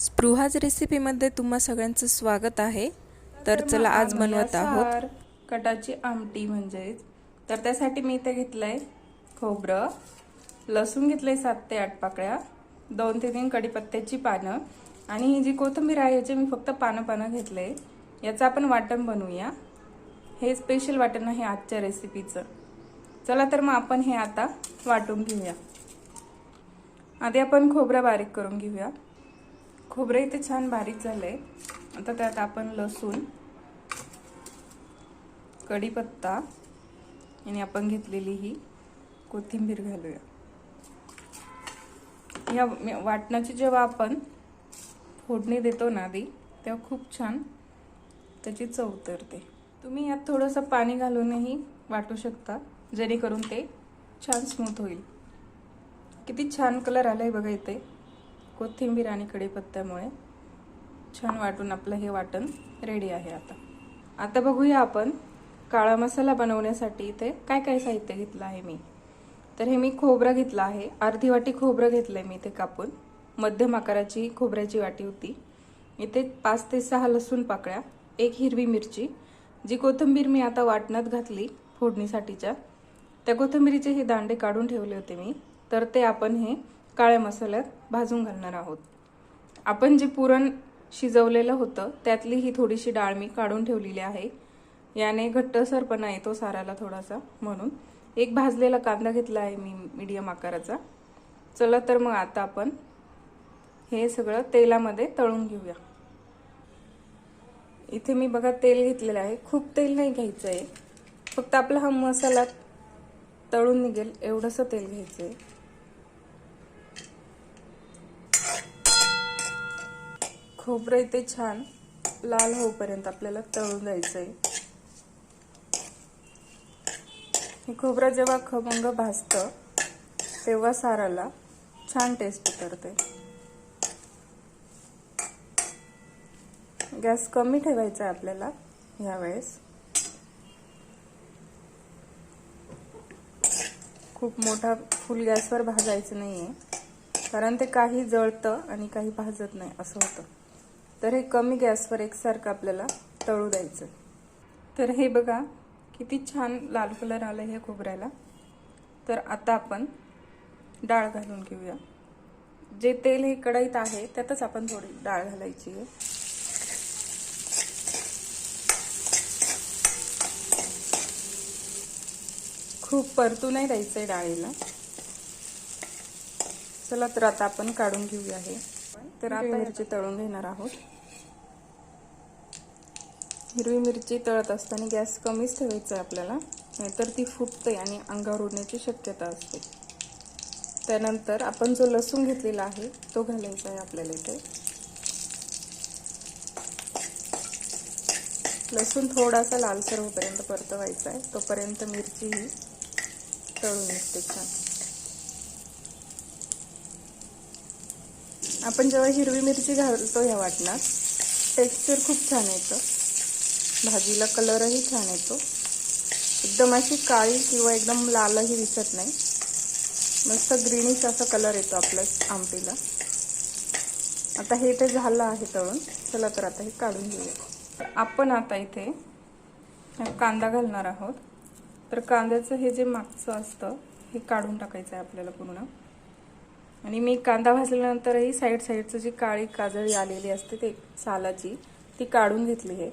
स्पृहाज रेसिपीमध्ये तुम्हा सगळ्यांचं स्वागत आहे. तर चला आज बनवत आहोत. कटाची आमटी म्हणजेच. तर त्यासाठी मी इथे घेतलंय खोबरं. लसूण घेतलंय सात ते आठ पाकळ्या. दोन ते तीन कढीपत्त्याची पानं. आणि ही जी कोथिंबीर आहे याचे मी फक्त पानं पानं घेतलंय. याचं आपण वाटण बनवूया. हे स्पेशल वाटण आहे आजच्या रेसिपीचं चला तर मग आपण हे आता वाटून घेऊया. आधी आपण खोबरं बारीक करून घेऊया. खोबरं इथे छान बारीक झालंय. आता त्यात आपण लसूण कढीपत्ता आणि आपण घेतलेली ही कोथिंबीर घालूया. या वाटणाची जेव्हा आपण फोडणी देतो ना आधी तेव्हा खूप छान त्याची चव उतरते. तुम्ही यात थोडंसं पाणी घालूनही वाटू शकता जेणेकरून ते छान स्मूथ होईल. किती छान कलर आला आहे बघा इथे. कोथिंबीर आणि कढीपत्त्यामुळे छान वाटून आपलं हे वाटण रेडी आहे आता. आता बघूया आपण काळा मसाला बनवण्यासाठी इथे काय काय साहित्य घेतलं आहे मी. तर हे मी खोबरं घेतलं आहे. अर्धी वाटी खोबरं घेतलं आहे मी इथे कापून. मध्यम आकाराची खोबऱ्याची वाटी होती. इथे पाच ते सहा लसूण पाकळ्या एक हिरवी मिरची जी कोथिंबीर मी आता वाटणात घातली फोडणीसाठीच्या. त्या कोथिंबीरीचे हे दांडे काढून ठेवले होते मी. तर ते आपण हे काळ्या मसाल्यात भाजून घालणार आहोत. आपण जे पुरण शिजवलेलं होतं त्यातली ही थोडीशी डाळ मी काढून ठेवलेली आहे. याने घट्टसरपणा येतो साराला थोडासा म्हणून. एक भाजलेला कांदा घेतला आहे मी मीडियम आकाराचा. चला तर मग आता आपण हे सगळं तेलामध्ये तळून घेऊया. इथे मी बघा तेल घेतलेलं आहे. खूप तेल नाही घ्यायचं आहे फक्त आपला हा मसाला तळून निघेल एवढंसं तेल घ्यायचं आहे खोबरं इथे छान लाल होऊपर्यंत आपल्याला तळून जायचं आहे हे खोबरं जेव्हा खमंग भाजतं तेव्हा साराला छान टेस्ट करते गॅस कमी ठेवायचा आहे आपल्याला ह्यावेळेस. खूप मोठा फुल गॅसवर भाजायचं नाही आहे कारण ते काही जळतं आणि काही भाजत नाही असं होतं. तर हे कमी गॅसवर एकसारखं आपल्याला तळू द्यायचं. तर हे बघा किती छान लाल कलर आलं हे खोबऱ्याला. तर आता आपण डाळ घालून घेऊया. जे तेल हे कढईत आहे त्यातच आपण थोडी डाळ घालायची आहे. खूप परतू नाही द्यायचं आहे डाळीला. चला तर आता आपण काढून घेऊया हे. तर आता मिरची तळून घेणार आहोत. हिरवी मिरची तळत असताना गॅस कमीच ठेवायचा आहे आपल्याला. नाहीतर ती फुटते आणि अंगावर उडण्याची शक्यता असते. त्यानंतर आपण जो लसूण घेतलेला आहे तो घालायचा आहे आपल्याला इथे. लसूण थोडासा लालसर होईपर्यंत परतवायचा आहे. तोपर्यंत मिरची ही तळून निघते छान. आपण जेव्हा हिरवी मिरची घालतो ह्या वाटणात टेक्स्चर खूप छान येतं. भाजीला कलरही छान येतो. एकदम अशी काळी किंवा एकदम लालही दिसत नाही. मस्त ग्रीनिश असा कलर येतो आपल्या आमटीला. आता हे ते झालं आहे तळून. चला तर आता हे काढून घेऊया. आपण आता इथे कांदा घालणार आहोत. तर कांद्याचं हे जे मागचं असतं हे काढून टाकायचं आहे आपल्याला पूर्ण. आणि मी कांदा भाजल्यानंतरही साईड साईडचं जी काळी काजळी आलेली असते ते सालाची ती काढून घेतली आहे.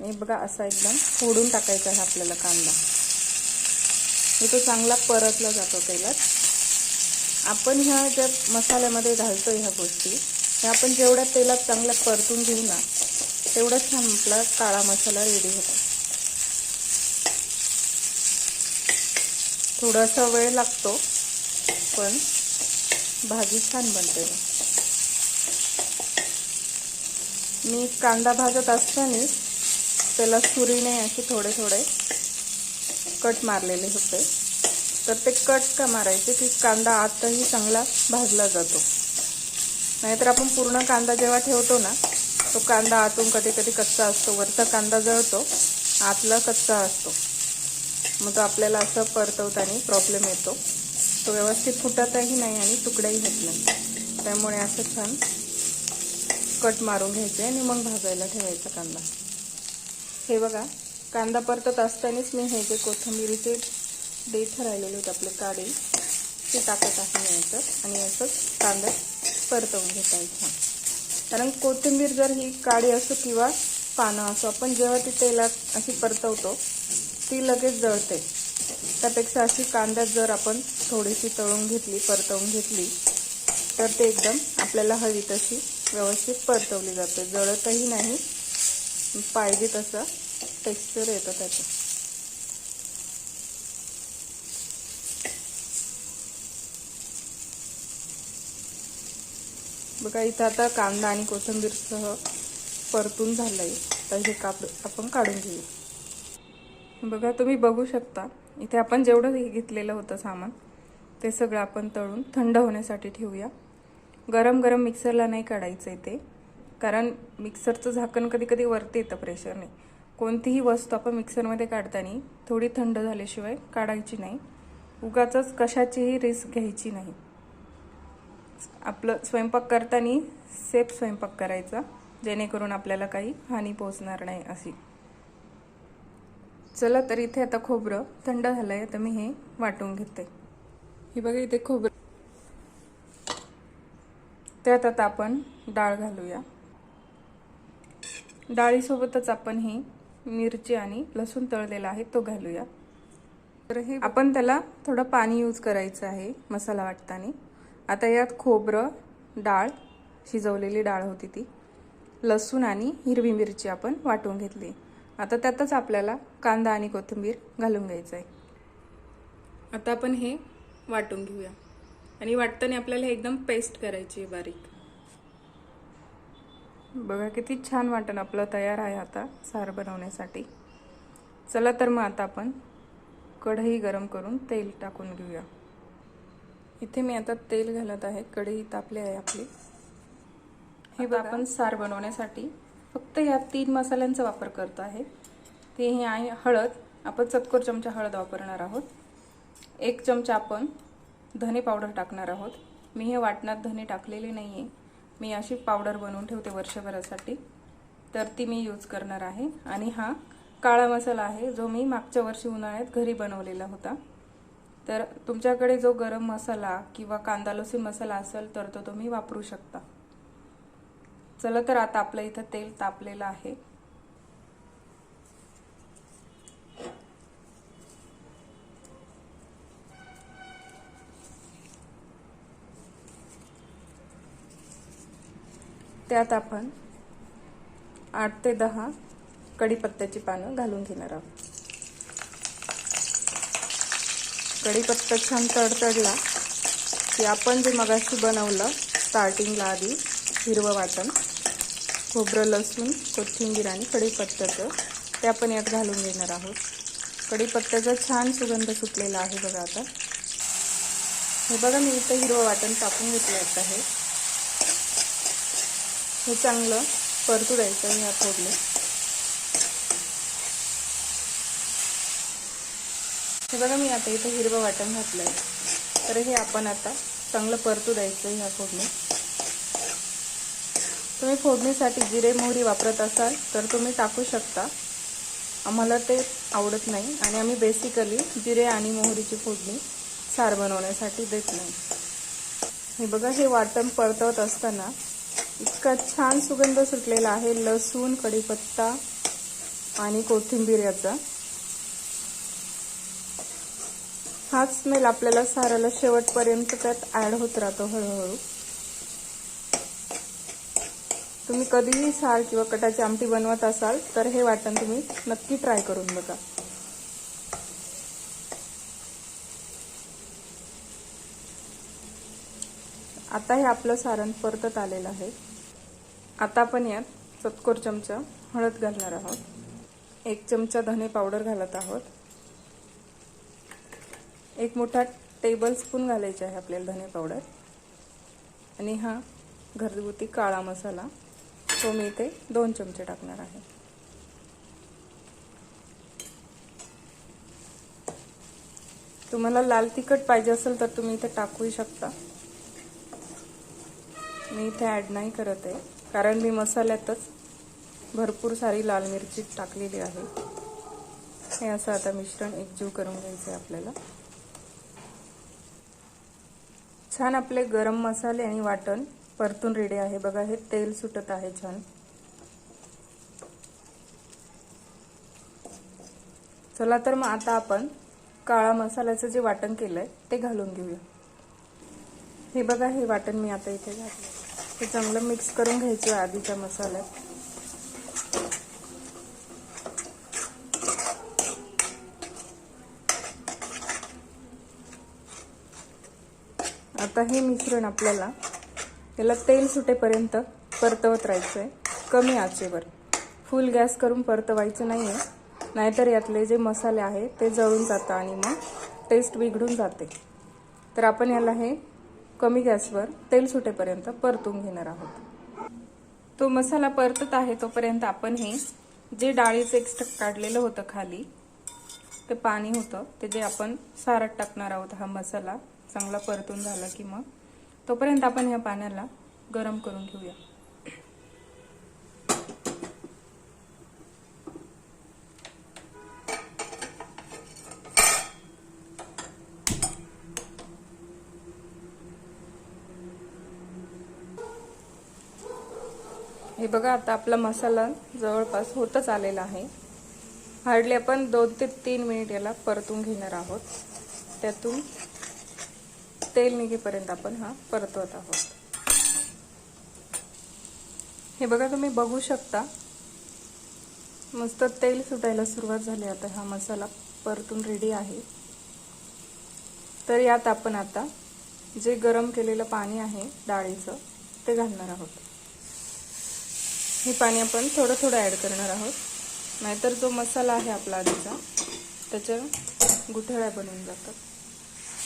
आणि बघा असा एकदम फोडून टाकायचा आहे आपल्याला कांदा. तो चांगला परतला जातो तेलात. आपण ह्या ज्या मसाल्यामध्ये घालतो ह्या गोष्टी ह्या आपण जेवढ्या तेलात चांगल्या परतून घेऊ ना तेवढा छान आपला काळा मसाला रेडी होतो. थोडासा वेळ लागतो पण भाजी छान बनते. मी कांदा भाजत असताना त्याला सुरीने असे थोडे थोडे कट मारलेले होते. तर ते कट का मारायचे? की कांदा आतही चांगला भाजला जातो. नाहीतर आपण पूर्ण कांदा जेव्हा ठेवतो ना तो कांदा आतून कधी कधी कच्चा असतो. वरचा कांदा जळतो आतला कच्चा असतो. मग तो आपल्याला असं परतवताना प्रॉब्लेम येतो. तो व्यवस्थित फुटतही नाही आणि तुकडाही होत नाही. त्यामुळे असं छान कट मारून घ्यायचे आणि मग भाजायला ठेवायचा कांदा. हे बघा कांदा परतत असतानाच मी हे जे कोथिंबिरीचे देठ राहिलेले होते आपले काढे ते टाकत आहे मी याच्यात आणि असंच कांदा परतवून घेता छान. कारण कोथिंबीर जर ही काळी असो किंवा पानं असो आपण जेव्हा ती तेलात अशी परतवतो ती लगेच जळते. त्यापेक्षा अशी कांद्यात जर आपण थोडीशी तळून घेतली परतवून घेतली तर ते एकदम आपल्याला हवी तशी व्यवस्थित परतवली जाते. जळतही नाही. पाहिजे तसं टेक्स्चर येतं त्याचं. बघा इथं आता कांदा आणि कोथिंबीरसह परतून झालंय. तर हे काप आपण काढून घेऊ. बघा तुम्ही बघू शकता. इथे आपण जेवढं हे घेतलेलं होतं सामान ते सगळं आपण तळून थंड होण्यासाठी ठेवूया. गरम गरम मिक्सरला नाही काढायचं आहे ते कारण मिक्सरचं झाकण कधी कधी वरती येतं प्रेशरने कोणतीही वस्तू आपण मिक्सरमध्ये काढताना थोडी थंड झाल्याशिवाय काढायची नाही. उगाच कशाचीही रिस्क घ्यायची नाही. आपलं स्वयंपाक करताना सेफ स्वयंपाक करायचा जेणेकरून आपल्याला काही हानी पोहोचणार नाही अशी. चला तर इथे आता खोबरं थंड झालं आहे तर मी हे वाटून घेते. हे बघा इथे खोबरं. त्यात आता आपण डाळ घालूया. डाळीसोबतच आपण ही मिरची आणि लसूण तळलेला आहे तो घालूया. तर हे आपण त्याला थोडं पाणी यूज करायचं आहे मसाला वाटताना. आता यात खोबरं डाळ शिजवलेली डाळ होती ती. लसूण आणि हिरवी मिरची आपण वाटून घेतली. आता त्यातच आपल्याला कांदा आणि कोथिंबीर घालून घ्यायचं आहे आता आपण हे वाटून घेऊया. आणि वाटताना आपल्याला एकदम पेस्ट करायची आहे बारीक. बघा किती छान वाटण आपलं तयार आहे आता सार बनवण्यासाठी. चला तर मग आता आपण कढई गरम करून तेल टाकून घेऊया. इथे मी आता तेल घालत आहे. कढई तापली आहे आपली. हे बघा. आपण सार बनवण्यासाठी फक्त ह्या तीन मसाल्यांचा वापर करतो आहे. ते हे आहे हळद. आपण चतकोर चमचा हळद वापरणार आहोत. एक चमचा आपण धने पावडर टाकणार आहोत. मी हे वाटणात धने टाकलेले नाही आहे मी अशी पावडर बनवून ठेवते वर्षभरासाठी. तर ती मी यूज करणार आहे. आणि हा काळा मसाला आहे जो मी मागच्या वर्षी उन्हाळ्यात घरी बनवलेला होता. तर तुमच्याकडे जो गरम मसाला किंवा कांदा लसूण मसाला असेल तर तो तुम्ही वापरू शकता. चला तर आता आपलं इथं तेल तापलेलं आहे. त्यात आपण आठ ते दहा कढीपत्त्याची पानं घालून घेणार आहोत. कढीपत्ता छान तडतडला की आपण जे मगाशी बनवलं स्टार्टिंगला आधी हिरवं वाटण खोबरं लसूण कोथिंबीर आणि कढीपत्त्याचं ते आपण यात घालून घेणार आहोत. कढीपत्त्याचा छान सुगंध सुटलेला आहे बघा आता. हे बघा मी इथं हिरवं वाटण टाकून घेतलं आहे. हे हे चांगलं परतू द्यायचं ह्या फोडले हे बघा मी आता इथं हिरवं वाटण घातलं आहे तर हे आपण आता चांगलं परतू द्यायचं ह्या फोडणी तुम्ही फोडणीसाठी जिरे मोहरी वापरत असाल तर तुम्ही टाकू शकता. आम्हाला ते आवडत नाही आणि आम्ही बेसिकली जिरे आणि मोहरीची फोडणी सार बनवण्यासाठी देत नाही. हे बघा हे वाटण परतवत असताना इतका छान सुगंध सुटलेला आहे. लसूण कढीपत्ता आणि कोथिंबीर याचा. हाच स्मेल आपल्याला साराला शेवटपर्यंत त्यात ॲड होत राहतो हळूहळू. तुम्ही कधीही साल किंवा कटाची आमटी बनवत असाल तर हे वाटण तुम्ही नक्की ट्राय करून बघा. आता हे आपलं सारण परतत आलेलं आहे. आता आपण यात चतकोर चमचा हळद घालणार आहोत. एक चमचा धने पावडर घालत आहोत. एक मोठा टेबल स्पून घालायचा आहे आपल्याला धने पावडर. आणि हा घरगुती काळा मसाला. तो मी इथे दोन चमचे टाकणार आहे. तुम्हाला लाल तिखट पाहिजे असेल तर तुम्ही इथे टाकूही शकता. मी इथे ॲड नाही करत आहे कारण मी मसाल्यातच भरपूर सारी लाल मिरची टाकलेली आहे. हे असं आता मिश्रण एकजीव करून घ्यायचं आहे आपल्याला. छान आपले गरम मसाले आणि वाटण परतून रेडी आहे. बघा हे तेल सुटत आहे छान. चला तर मग आता आपण काळा मसाल्याचं जे वाटण केलंय ते घालून घेऊया. हे बघा हे वाटण मी आता इथे घातलं हे चांगलं मिक्स करून घ्यायचं आधीच्या मसाल्यात. आता हे मिश्रण आपल्याला याला तेल सुटेपर्यंत परतवत राहायचं आहे कमी आचेवर. फुल गॅस करून परतवायचं नाही आहे नाहीतर यातले जे मसाले आहे ते जळून जातं आणि मग टेस्ट बिघडून जाते. तर आपण याला हे कमी गॅसवर तेल सुटेपर्यंत परतून घेणार आहोत. तो मसाला परतत आहे तोपर्यंत आपण हे जे डाळीचं एक्स्ट्रा काढलेलं होतं खाली ते पाणी होतं. ते जे आपण सारट टाकणार आहोत हा मसाला चांगला परतून झाला की मग तोपर्यंत आपण ह्या पाण्याला गरम करून घेऊया. हे बघा आता आपला मसाला जवळपास होतच आलेला आहे. हार्डली आपण दोन ते तीन मिनिट याला परतून घेणार आहोत. त्यातून तेल निघेपर्यंत आपण हा परतवत आहोत. हे बघा तुम्ही बघू शकता. मस्त तेल सुटायला सुरुवात झाली आता हा मसाला परतून रेडी आहे. तर यात आपण आता जे गरम केलेलं पाणी आहे डाळीचं ते घालणार आहोत. हे पाणी आपण थोडं थोडं ॲड करणार आहोत. नाहीतर जो मसाला आहे आपला आधीचा त्याच्या गुठळ्या बनवून जातात.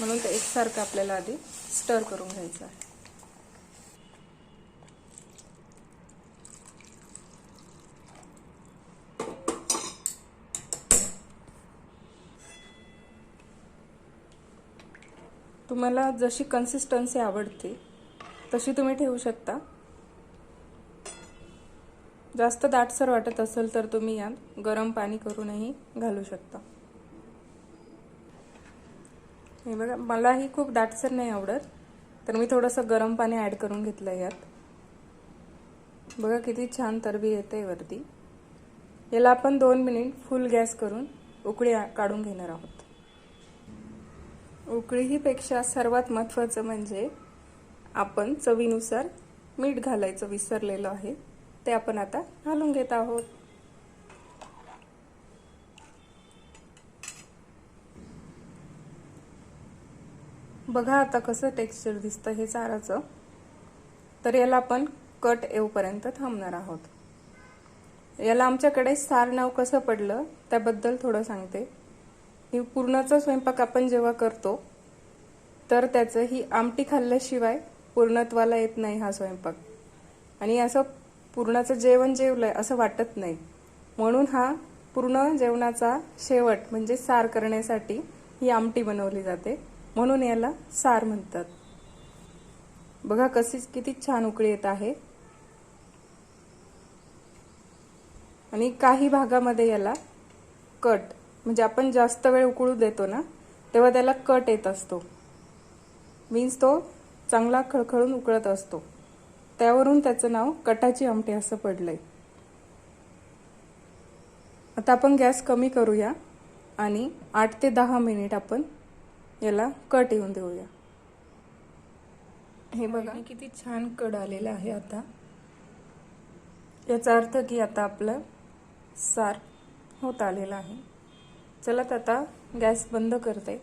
म्हणून ते एकसारखं आपल्याला आधी स्टर करून घ्यायचं आहे. तुम्हाला जशी कन्सिस्टन्सी आवडते तशी तुम्ही ठेवू शकता. जास्त दाटसर वाटत असेल तर तुम्ही यात गरम पाणी करूनही घालू शकता. हे बघा मलाही खूप दाटसर नाही आवडत तर मी थोडंसं गरम पाणी ॲड करून घेतलं यात. बघा किती छान तरबी येते वरती. याला आपण दोन मिनिट फुल गॅस करून उकळी काढून घेणार आहोत. उकळीहीपेक्षा सर्वात महत्त्वाचं म्हणजे आपण चवीनुसार मीठ घालायचं विसरलेलं आहे ते आपण आता घालून घेत आहोत. बघा आता कसं टेक्स्चर दिसतं हे चाराचं. तर याला आपण कट येऊपर्यंत थांबणार आहोत. याला आमच्याकडे सार नाव कसं पडलं त्याबद्दल थोडं सांगते. ही पूर्णाचा स्वयंपाक आपण जेव्हा करतो तर त्याचं ही आमटी खाल्ल्याशिवाय पूर्णत्वाला येत नाही हा स्वयंपाक. आणि असं पूर्णाचं जेवण जेवलंय असं वाटत नाही. म्हणून हा पूर्ण जेवणाचा शेवट म्हणजे सार करण्यासाठी ही आमटी बनवली जाते. म्हणून याला सार म्हणतात. बघा कशी किती छान उकळी येत आहे. आणि काही भागामध्ये याला कट म्हणजे आपण जास्त वेळ उकळू देतो ना तेव्हा त्याला कट येत असतो. मीन्स तो चांगला खळखळून उकळत असतो. त्यावरून त्याचं नाव कटाची आमटी असं पडलंय. आता आपण गॅस कमी करूया आणि आठ ते दहा मिनिट आपण याला कट येऊन देऊया. हे बघा. किती छान कड आलेला आहे आता. याचा अर्थ की आता आपलं सार होत आलेलं आहे. चला तर आता गॅस बंद करते.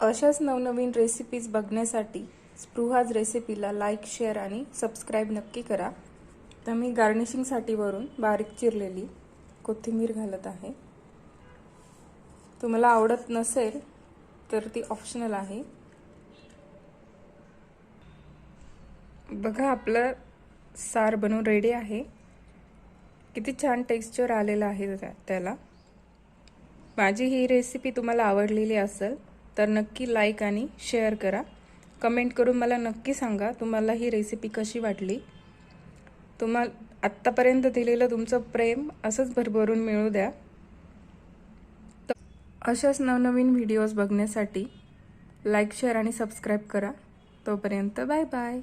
अशाच नवनवीन रेसिपीज बघण्यासाठी स्पृहाज रेसिपीला लाईक शेअर आणि सबस्क्राईब नक्की करा. तर मी गार्निशिंगसाठी वरून बारीक चिरलेली कोथिंबीर घालत आहे. तुम्हाला आवडत नसेल तर ती ऑप्शनल आहे. बघा आपलं सार बनवून रेडी आहे. किती छान टेक्स्चर आलेलं आहे त्याला. माझी ही रेसिपी तुम्हाला आवडलेली असेल तर नक्की लाईक आणि शेअर करा. कमेंट करून मला नक्की सांगा तुम्हाला ही रेसिपी कशी वाटली. तुम्हाला आत्तापर्यंत दिलेलं तुमचं प्रेम असंच भरभरून मिळू द्या. अशाच नवनवीन व्हिडिओज बघण्यासाठी लाईक शेअर आणि सबस्क्राईब करा. तोपर्यंत बाय बाय